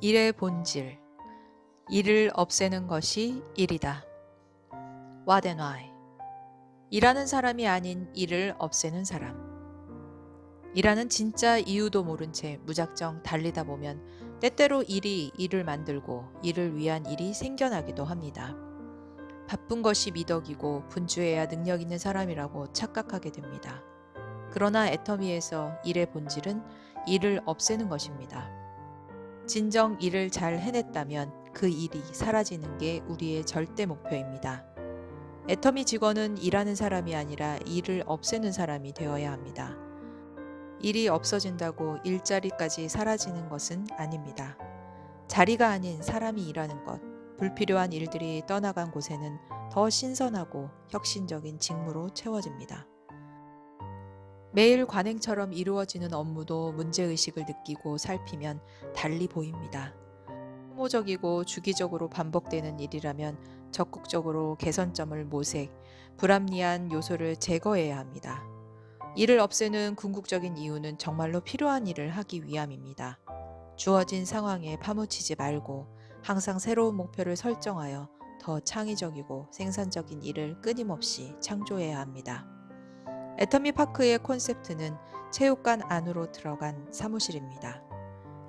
일의 본질. 일을 없애는 것이 일이다. 와덴와이. 일하는 사람이 아닌 일을 없애는 사람. 일하는 진짜 이유도 모른 채 무작정 달리다 보면 때때로 일이 일을 만들고 일을 위한 일이 생겨나기도 합니다. 바쁜 것이 미덕이고 분주해야 능력 있는 사람이라고 착각하게 됩니다. 그러나 애터미에서 일의 본질은 일을 없애는 것입니다. 진정 일을 잘 해냈다면 그 일이 사라지는 게 우리의 절대 목표입니다. 애터미 직원은 일하는 사람이 아니라 일을 없애는 사람이 되어야 합니다. 일이 없어진다고 일자리까지 사라지는 것은 아닙니다. 자리가 아닌 사람이 일하는 것, 불필요한 일들이 떠나간 곳에는 더 신선하고 혁신적인 직무로 채워집니다. 매일 관행처럼 이루어지는 업무도 문제의식을 느끼고 살피면 달리 보입니다. 소모적이고 주기적으로 반복되는 일이라면 적극적으로 개선점을 모색, 불합리한 요소를 제거해야 합니다. 이를 없애는 궁극적인 이유는 정말로 필요한 일을 하기 위함입니다. 주어진 상황에 파묻히지 말고 항상 새로운 목표를 설정하여 더 창의적이고 생산적인 일을 끊임없이 창조해야 합니다. 애터미 파크의 콘셉트는 체육관 안으로 들어간 사무실입니다.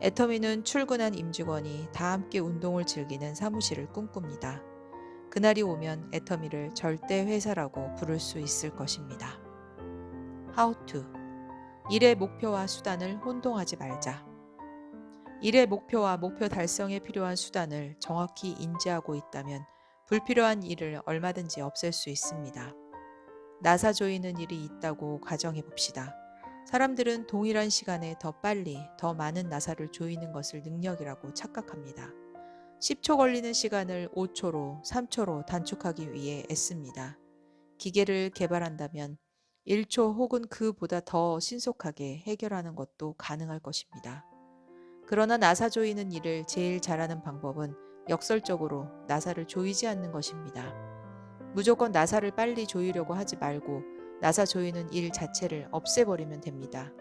애터미는 출근한 임직원이 다 함께 운동을 즐기는 사무실을 꿈꿉니다. 그날이 오면 애터미를 절대 회사라고 부를 수 있을 것입니다. How to 일의 목표와 수단을 혼동하지 말자. 일의 목표와 목표 달성에 필요한 수단을 정확히 인지하고 있다면 불필요한 일을 얼마든지 없앨 수 있습니다. 나사 조이는 일이 있다고 가정해 봅시다. 사람들은 동일한 시간에 더 빨리, 더 많은 나사를 조이는 것을 능력이라고 착각합니다. 10초 걸리는 시간을 5초로, 3초로 단축하기 위해 애씁니다. 기계를 개발한다면 1초 혹은 그보다 더 신속하게 해결하는 것도 가능할 것입니다. 그러나 나사 조이는 일을 제일 잘하는 방법은 역설적으로 나사를 조이지 않는 것입니다. 무조건 나사를 빨리 조이려고 하지 말고 나사 조이는 일 자체를 없애버리면 됩니다.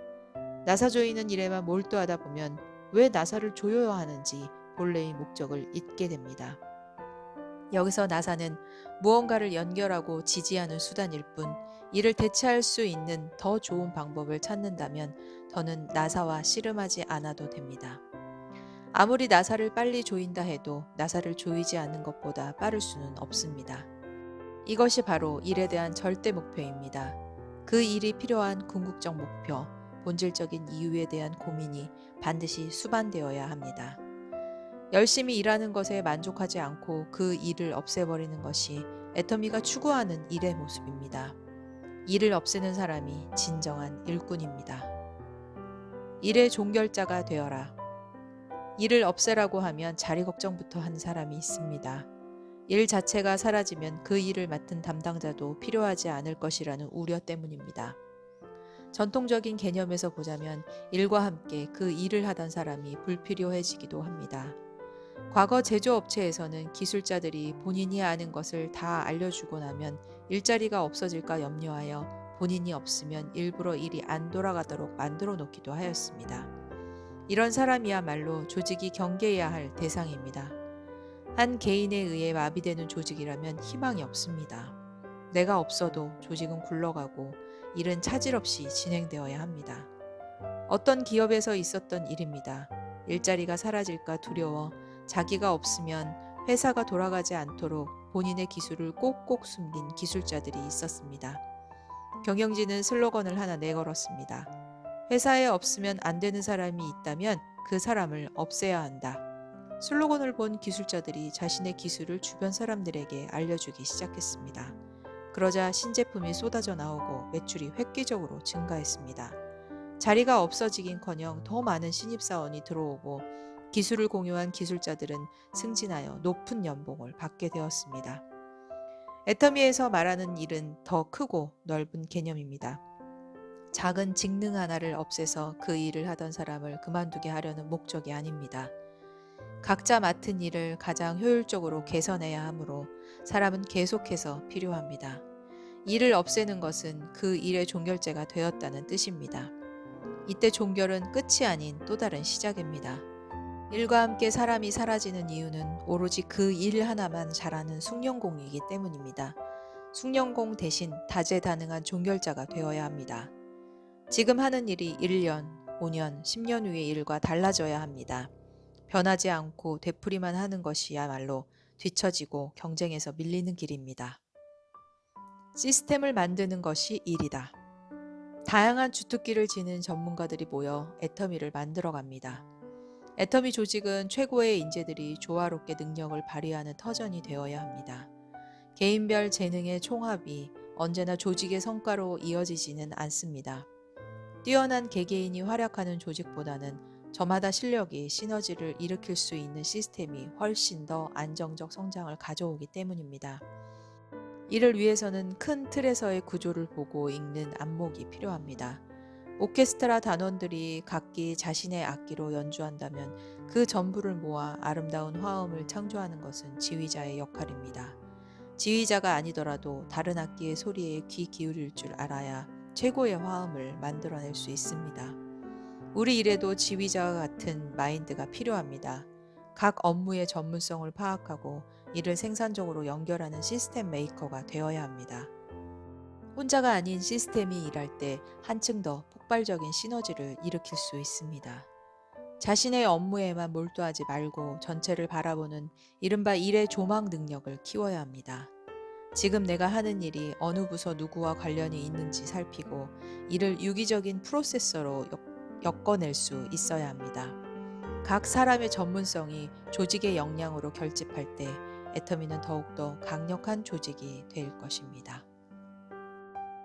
나사 조이는 일에만 몰두하다 보면 왜 나사를 조여야 하는지 본래의 목적을 잊게 됩니다. 여기서 나사는 무언가를 연결하고 지지하는 수단일 뿐 이를 대체할 수 있는 더 좋은 방법을 찾는다면 더는 나사와 씨름하지 않아도 됩니다. 아무리 나사를 빨리 조인다 해도 나사를 조이지 않는 것보다 빠를 수는 없습니다. 이것이 바로 일에 대한 절대 목표입니다. 그 일이 필요한 궁극적 목표, 본질적인 이유에 대한 고민이 반드시 수반되어야 합니다. 열심히 일하는 것에 만족하지 않고 그 일을 없애버리는 것이 애터미가 추구하는 일의 모습입니다. 일을 없애는 사람이 진정한 일꾼입니다. 일의 종결자가 되어라. 일을 없애라고 하면 자리 걱정부터 하는 사람이 있습니다. 일 자체가 사라지면 그 일을 맡은 담당자도 필요하지 않을 것이라는 우려 때문입니다. 전통적인 개념에서 보자면 일과 함께 그 일을 하던 사람이 불필요해지기도 합니다. 과거 제조업체에서는 기술자들이 본인이 아는 것을 다 알려주고 나면 일자리가 없어질까 염려하여 본인이 없으면 일부러 일이 안 돌아가도록 만들어 놓기도 하였습니다. 이런 사람이야말로 조직이 경계해야 할 대상입니다. 한 개인에 의해 마비되는 조직이라면 희망이 없습니다. 내가 없어도 조직은 굴러가고 일은 차질 없이 진행되어야 합니다. 어떤 기업에서 있었던 일입니다. 일자리가 사라질까 두려워 자기가 없으면 회사가 돌아가지 않도록 본인의 기술을 꼭꼭 숨긴 기술자들이 있었습니다. 경영진은 슬로건을 하나 내걸었습니다. 회사에 없으면 안 되는 사람이 있다면 그 사람을 없애야 한다. 슬로건을 본 기술자들이 자신의 기술을 주변 사람들에게 알려주기 시작했습니다. 그러자 신제품이 쏟아져 나오고 매출이 획기적으로 증가했습니다. 자리가 없어지긴커녕 더 많은 신입사원이 들어오고 기술을 공유한 기술자들은 승진하여 높은 연봉을 받게 되었습니다. 애터미에서 말하는 일은 더 크고 넓은 개념입니다. 작은 직능 하나를 없애서 그 일을 하던 사람을 그만두게 하려는 목적이 아닙니다. 각자 맡은 일을 가장 효율적으로 개선해야 하므로 사람은 계속해서 필요합니다. 일을 없애는 것은 그 일의 종결제가 되었다는 뜻입니다. 이때 종결은 끝이 아닌 또 다른 시작입니다. 일과 함께 사람이 사라지는 이유는 오로지 그 일 하나만 잘하는 숙련공이기 때문입니다. 숙련공 대신 다재다능한 종결자가 되어야 합니다. 지금 하는 일이 1년, 5년, 10년 후의 일과 달라져야 합니다. 변하지 않고 되풀이만 하는 것이야말로 뒤처지고 경쟁에서 밀리는 길입니다. 시스템을 만드는 것이 일이다. 다양한 주특기를 지닌 전문가들이 모여 애터미를 만들어 갑니다. 애터미 조직은 최고의 인재들이 조화롭게 능력을 발휘하는 터전이 되어야 합니다. 개인별 재능의 총합이 언제나 조직의 성과로 이어지지는 않습니다. 뛰어난 개개인이 활약하는 조직보다는 저마다 실력이 시너지를 일으킬 수 있는 시스템이 훨씬 더 안정적 성장을 가져오기 때문입니다. 이를 위해서는 큰 틀에서의 구조를 보고 읽는 안목이 필요합니다. 오케스트라 단원들이 각기 자신의 악기로 연주한다면 그 전부를 모아 아름다운 화음을 창조하는 것은 지휘자의 역할입니다. 지휘자가 아니더라도 다른 악기의 소리에 귀 기울일 줄 알아야 최고의 화음을 만들어낼 수 있습니다. 우리 일에도 지휘자와 같은 마인드가 필요합니다. 각 업무의 전문성을 파악하고 이를 생산적으로 연결하는 시스템 메이커가 되어야 합니다. 혼자가 아닌 시스템이 일할 때 한층 더 폭발적인 시너지를 일으킬 수 있습니다. 자신의 업무에만 몰두하지 말고 전체를 바라보는 이른바 일의 조망 능력을 키워야 합니다. 지금 내가 하는 일이 어느 부서 누구와 관련이 있는지 살피고 이를 유기적인 프로세서로 엮- 엮어낼 수 있어야 합니다. 각 사람의 전문성이 조직의 역량으로 결집할 때 애터미는 더욱더 강력한 조직이 될 것입니다.